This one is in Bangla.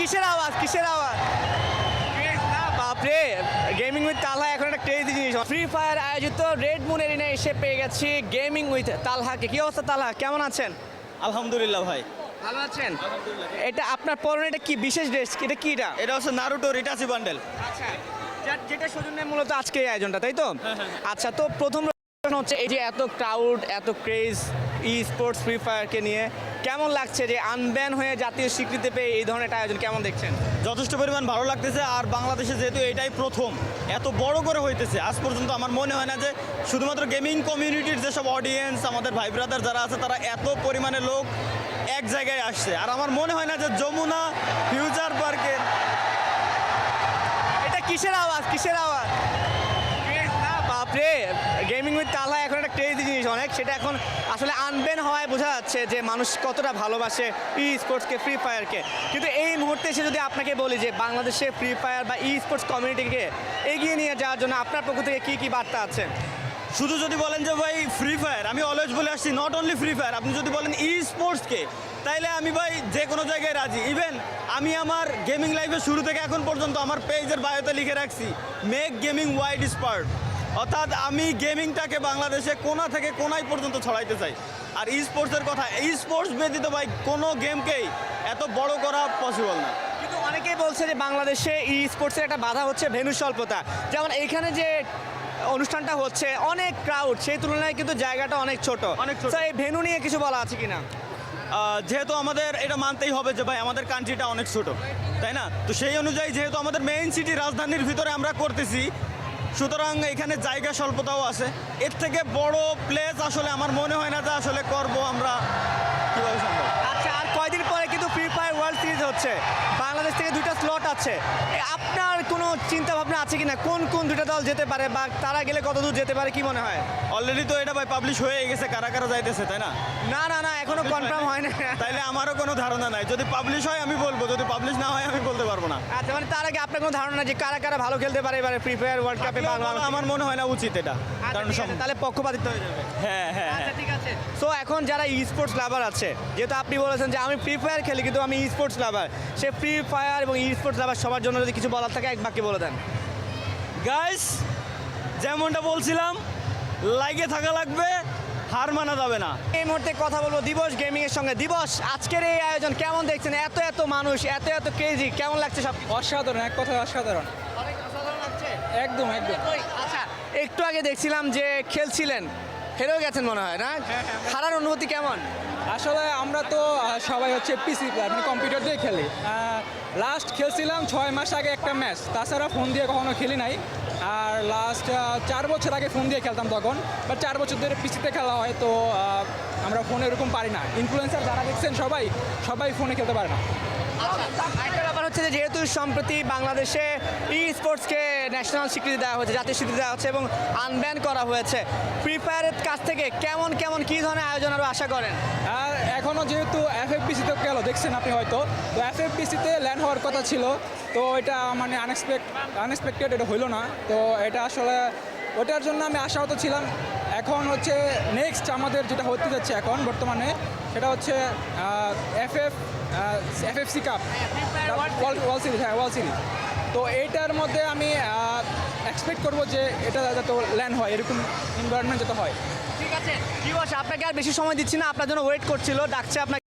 কিসের আওয়াজ কিসের আওয়াজ? বাপরে গেমিং উইথ তালহা এখন একটা ক্রেজি জিনিস। ফ্রি ফায়ার আয়োজিত রেড মুন এরিনা এসে পেয়ে গেছি গেমিং উইথ তালহাকে। কি অবস্থা তালহা? কেমন আছেন? আলহামদুলিল্লাহ ভাই। ভালো আছেন? এটা আপনার পরনে এটা কি? বিশেষ ড্রেস এটা কি এটা? এটা হচ্ছে নারুটো রিটাচি বান্ডেল আচ্ছা যেটা সৌজন্যে মূলত আজকে এই আয়োজনটা তাই তো? আচ্ছা তো প্রথম হচ্ছে এই যে এত ক্রাউড এত ক্রেজ ই স্পোর্টস ফ্রি ফায়ারকে নিয়ে কেমন লাগছে যে আনব্যান হয়ে জাতীয় স্বীকৃতি পেয়ে এই ধরনের একটা আয়োজন কেমন দেখছেন? যথেষ্ট পরিমাণ ভালো লাগতেছে আর বাংলাদেশে যেহেতু এটাই প্রথম এত বড় করে হইতেছে আজ পর্যন্ত আমার মনে হয় না যে শুধুমাত্র গেমিং কমিউনিটির যেসব অডিয়েন্স আমাদের ভাই ব্রাদার যারা আছে তারা এত পরিমাণে লোক এক জায়গায় আসছে। আর আমার মনে হয় না যে যমুনা ফিউচার পার্কের এটা কিসের আওয়াজ? কিসের আওয়াজ? গেমিং উইথ তালহা এখন একটা ক্রেজি জিনিস অনেক, সেটা এখন আসলে আনবেন হওয়ায় বোঝা যাচ্ছে যে মানুষ কতটা ভালোবাসে ই স্পোর্টসকে ফ্রি ফায়ারকে কিন্তু এই মুহূর্তে এসে যদি আপনাকে বলি যে বাংলাদেশে ফ্রি ফায়ার বা ই স্পোর্টস কমিউনিটিকে এগিয়ে নিয়ে যাওয়ার জন্য আপনার পক্ষ থেকে কী কী বার্তা আছে? শুধু যদি বলেন যে ভাই ফ্রি ফায়ার আমি অলওয়েজ বলে আসছি নট অনলি ফ্রি ফায়ার আপনি যদি বলেন ই স্পোর্টসকে তাইলে আমি ভাই যে কোনো জায়গায় রাজি। ইভেন আমি আমার গেমিং লাইফের শুরু থেকে এখন পর্যন্ত আমার পেজের বায়োতে লিখে রাখছি মেক গেমিং ওয়াইড স্পার্ট অর্থাৎ আমি গেমিংটাকে বাংলাদেশে কোনা থেকে কোনায় পর্যন্ত ছড়াইতে চাই। আর ই স্পোর্টসের কথা ই স্পোর্টস ব্যতীত ভাই কোনো গেমকেই এত বড় করা পসিবল না। কিন্তু অনেকেই বলছে যে বাংলাদেশে ই স্পোর্টসের একটা বাধা হচ্ছে ভেনু স্বল্পতা। যেমন এইখানে যে অনুষ্ঠানটা হচ্ছে অনেক ক্রাউড সেই তুলনায় কিন্তু জায়গাটা অনেক ছোট। অনেক ছোট। এই ভেনু নিয়ে কিছু বলা আছে কিনা? যেহেতু আমাদের এটা মানতেই হবে যে ভাই আমাদের কান্ট্রিটা অনেক ছোট তাই না? তো সেই অনুযায়ী যেহেতু আমাদের মেইন সিটি রাজধানীর ভিতরে আমরা করতেছি সুতরাং এখানে জায়গা স্বল্পতাও আছে। এর থেকে বড় প্লেস আসলে আমার মনে হয় না যে আসলে করব আমরা কীভাবে সম্ভব। আচ্ছা আর কয়দিন পরে কিন্তু ফ্রি ফায়ার ওয়ার্ল্ড সিরিজ হচ্ছে বাংলাদেশ থেকে এ, আপনার কোনো চিন্তা ভাবনা আছে কিনা? কোন কোন দুইটা দল যেতে পারে বা তারা গেলে কত দূর যেতে পারে কি মনে হয়? অলরেডি তো এটা ভাই পাবলিশ হয়ে গেছে কারা কারা যাইতেছে তাই না? না না না এখনও কনফার্ম হয় না তাইলে আমারও কোনো ধারণা নাই। যদি পাবলিশ হয় আমি বলব যদি পাবলিশ না হয় আমি বলতে পারব না। আচ্ছা মানে তার আগে আপনার কোনো ধারণা যে কারা কারা ভালো খেলতে পারে এবারে ফ্রি ফায়ার ওয়ার্ল্ড কাপে বাংলাদেশ আমার মনে হয় না উচিত এটা। আচ্ছা, কারণ তাহলে পক্ষপাতিত্ব হয়ে যাবে। হ্যাঁ হ্যাঁ হ্যাঁ। আচ্ছা ঠিক আছে। সো এখন যারা ই স্পোর্টস লাভার আছে যেহেতু আপনি বলেছেন যে আমি ফ্রি ফায়ার খেলি কিন্তু আমি ই স্পোর্টস লাভার সে ফ্রি ফায়ার এবং ই স্পোর্টস লাভার সবার জন্য যদি কিছু বলার থাকে এক বাক্যে বলে দেন। গাইস যেমনটা বলছিলাম লাইগে থাকা লাগবে হার মানা যাবে না। এই মুহূর্তে কথা বলব দিবস গেমিং এর সঙ্গে। দিবস আজকের এই আয়োজন কেমন দেখছেন? এত এত মানুষ এত এত কেজি কেমন লাগছে সব অসাধারণ এক কথায় অসাধারণ। অনেক একদম একদম। আচ্ছা একটু আগে দেখছিলাম যে খেলছিলেন হেরেও গেছেন মনে হয় না? হারার অনুভূতি কেমন? আসলে আমরা তো সবাই হচ্ছে পিসি প্লেয়ার মানে কম্পিউটার দিয়ে খেলি। লাস্ট খেলছিলাম ছয় মাস আগে একটা ম্যাচ তাছাড়া ফোন দিয়ে কখনো খেলি নাই। আর লাস্ট চার বছর আগে ফোন দিয়ে খেলতাম তখন। বা চার বছর ধরে পিসিতে খেলা হয়, তো আমরা ফোনে এরকম পারি না। ইনফ্লুয়েন্সার যারা দেখছেন সবাই সবাই ফোনে খেলতে পারে না। আরেকটা ব্যাপার হচ্ছে যেহেতু সম্প্রতি বাংলাদেশে ই স্পোর্টসকে ন্যাশনাল স্বীকৃতি দেওয়া হয়েছে, জাতীয় স্বীকৃতি দেওয়া হচ্ছে এবং আনব্যান করা হয়েছে ফ্রি ফায়ারের কাছ থেকে কেমন কেমন, কী ধরনের আয়োজন আরও আশা করেন? আর এখনও যেহেতু এফ এফ পিসিতে গেল দেখছেন আপনি হয়তো, তো এফ এফ পিসিতে ল্যান্ড হওয়ার কথা ছিল, তো এটা মানে আনএক্সপেক্ট আনএক্সপেক্টেড এটা হইল না, তো এটা আসলে ওটার জন্য আমি আশাহত ছিলাম। এখন হচ্ছে নেক্সট আমাদের যেটা হতে যাচ্ছে এখন বর্তমানে, সেটা হচ্ছে F F F F C Cup World Series হ্যাঁ ওয়ার্ল্ড সিরিজ তো এইটার মধ্যে আমি এক্সপেক্ট করব যে এটা যাতে ল্যান্ড হয়, এরকম এনভায়রনমেন্ট যাতে হয়। ঠিক আছে। দিবস আপনাকে আর বেশি সময় দিচ্ছি না, আপনার জন্য ওয়েট করছিল, ডাকছে আপনাকে।